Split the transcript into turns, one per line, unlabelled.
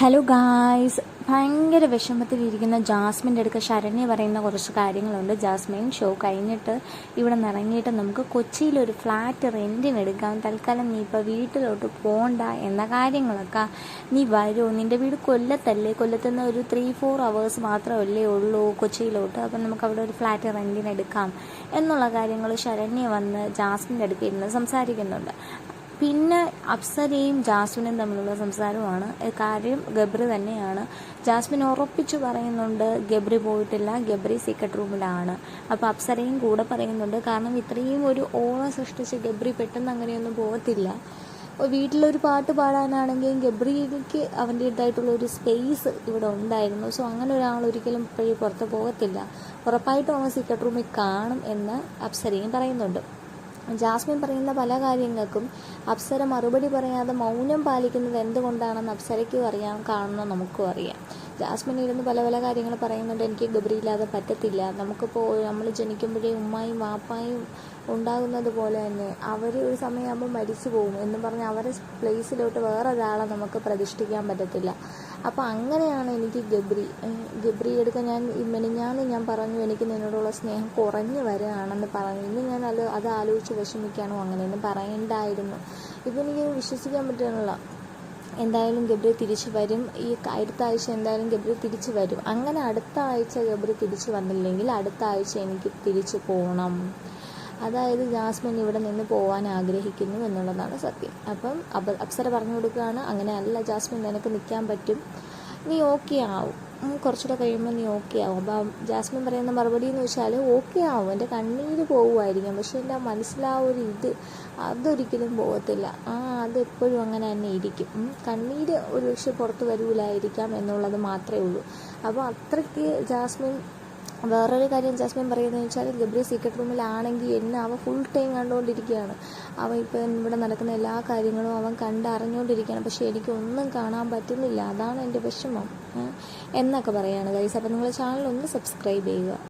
Hello guys ഭയങ്കര വിഷമത്തിലിരിക്കുന്ന ജാസ്മിന്റെ അടുക്ക ശരണ്യ പറയുന്ന കുറച്ച് കാര്യങ്ങളുണ്ട്. ജാസ്മിൻ ഷോ കഴിഞ്ഞിട്ട് ഇവിടെ നിന്ന് ഇറങ്ങിയിട്ട് നമുക്ക് കൊച്ചിയിലൊരു ഫ്ലാറ്റ് റെന്റിന് എടുക്കാം. തൽക്കാലം നീ ഇപ്പോൾ വീട്ടിലോട്ട് പോകണ്ട എന്ന കാര്യങ്ങളൊക്കെ നീ വരുമോ നിന്റെ വീട് കൊല്ലത്തല്ലേ? കൊല്ലത്തു നിന്ന് ഒരു ത്രീ ഫോർ അവേഴ്സ് മാത്രമല്ലേ ഉള്ളൂ കൊച്ചിയിലോട്ട്. അപ്പം നമുക്ക് അവിടെ ഒരു ഫ്ലാറ്റ് റെന്റിന് എടുക്കാം എന്നുള്ള കാര്യങ്ങൾ ശരണ്യ വന്ന് ജാസ്മിന്റെ അടുത്ത് ഇരുന്ന് സംസാരിക്കുന്നുണ്ട്. പിന്നെ അപ്സരയും ജാസ്മിനും തമ്മിലുള്ള സംസാരമാണ്. കാര്യം ഗബ്രി തന്നെയാണ്. ജാസ്മിൻ ഉറപ്പിച്ചു പറയുന്നുണ്ട് ഗബ്രി പോയിട്ടില്ല ഗബ്രി സീക്രട്ട് റൂമിലാണ് അപ്പോൾ അപ്സരയും കൂടെ പറയുന്നുണ്ട് കാരണം ഇത്രയും ഒരു ഓള സൃഷ്ടിച്ച് ഗബ്രി പെട്ടെന്ന് അങ്ങനെയൊന്നും പോകത്തില്ല. വീട്ടിലൊരു പാട്ട് പാടാനാണെങ്കിലും ഗബ്രിക്ക് അവന്റേതായിട്ടുള്ള ഒരു സ്പേസ് ഇവിടെ ഉണ്ടായിരുന്നു. സോ അങ്ങനെ ഒരാൾ ഒരിക്കലും പുറത്ത് പോകത്തില്ല. ഉറപ്പായിട്ടും അവൻ സീക്രട്ട് റൂമിൽ കാണും എന്ന് അപ്സരയും പറയുന്നുണ്ട്. ജാസ്മിൻ പറയുന്ന പല കാര്യങ്ങൾക്കും അപ്സര മറുപടി പറയാതെ മൗനം പാലിക്കുന്നത് എന്തുകൊണ്ടാണെന്ന് അപ്സരയ്ക്കും അറിയാം കാണുന്ന നമുക്കും അറിയാം. ജാസ്മിൻ ഇരുന്ന് പല പല കാര്യങ്ങൾ പറയുന്നുണ്ട്. എനിക്ക് ഗബ്രിയില്ലാതെ പറ്റത്തില്ല. നമുക്കിപ്പോൾ നമ്മൾ ജനിക്കുമ്പോഴേ ഉമ്മായും വാപ്പായും ഉണ്ടാകുന്നത് പോലെ തന്നെ അവർ ഒരു സമയമാകുമ്പോൾ മരിച്ചു പോകും എന്ന് പറഞ്ഞ് അവരെ പ്ലേസിലോട്ട് വേറെ ഒരാളെ നമുക്ക് പ്രതിഷ്ഠിക്കാൻ പറ്റത്തില്ല. അപ്പോൾ അങ്ങനെയാണ് എനിക്ക് ഗബ്രി ഗബ്രി എടുക്കാൻ ഞാൻ മെനിഞ്ഞാന്ന് ഞാൻ പറഞ്ഞു എനിക്ക് നിന്നോടുള്ള സ്നേഹം കുറഞ്ഞു വരികയാണെന്ന് പറഞ്ഞു. ഇന്ന് ഞാൻ അത് അത് ആലോചിച്ച് വിഷമിക്കാനോ അങ്ങനെയൊന്നും പറയണ്ടായിരുന്നു. ഇപ്പം എനിക്ക് വിശ്വസിക്കാൻ പറ്റുന്നില്ല. എന്തായാലും ഗബ്രി തിരിച്ചു വരും. ഈ അടുത്ത ആഴ്ച എന്തായാലും ഗബ്രി തിരിച്ചു വരും. അങ്ങനെ അടുത്ത ആഴ്ച ഗബ്രി തിരിച്ചു വന്നില്ലെങ്കിൽ അടുത്ത ആഴ്ച എനിക്ക് തിരിച്ചു പോകണം അതായത് ജാസ്മിൻ ഇവിടെ നിന്ന് പോകാൻ ആഗ്രഹിക്കുന്നു എന്നുള്ളതാണ് സത്യം. അപ്പം അപ അപ്സര പറഞ്ഞു കൊടുക്കുകയാണ് അങ്ങനെ അല്ല ജാസ്മിൻ നിനക്ക് നിൽക്കാൻ പറ്റും. നീ ഓക്കെ ആവും. കുറച്ചുകൂടെ കഴിയുമ്പോൾ നീ ഓക്കെ ആവും. അപ്പം ജാസ്മിൻ പറയുന്ന മറുപടി എന്ന് വെച്ചാൽ ഓക്കെ ആവും. എന്റെ കണ്ണീര് പോകുമായിരിക്കും പക്ഷേ എന്റെ മനസ്സിലാ ഒരു ഇത് അതൊരിക്കലും പോകത്തില്ല. ആ അതെപ്പോഴും അങ്ങനെ തന്നെ ഇരിക്കും. കണ്ണീര് ഒരു പക്ഷെ പുറത്ത് വരൂലായിരിക്കാം എന്നുള്ളത് മാത്രമേ ഉള്ളൂ. അപ്പോൾ അത്രയ്ക്ക് ജാസ്മിൻ വേറൊരു കാര്യം ജാസ്മിൻ പറയുന്നത് വെച്ചാൽ ഗബ്രി സീക്രട്ട് റൂമിലാണെങ്കിൽ എന്നെ അവൻ ഫുൾ ടൈം കണ്ടുകൊണ്ടിരിക്കുകയാണ് അവൻ ഇപ്പം ഇവിടെ നടക്കുന്ന എല്ലാ കാര്യങ്ങളും അവൻ കണ്ടറിഞ്ഞുകൊണ്ടിരിക്കുകയാണ് പക്ഷെ എനിക്കൊന്നും കാണാൻ പറ്റുന്നില്ല. അതാണ് എന്റെ വിഷമം. എന്നൊക്കെ പറയുകയാണ് ഗൈസ് അപ്പം നിങ്ങൾ ചാനൽ ഒന്ന് സബ്സ്ക്രൈബ് ചെയ്യുക.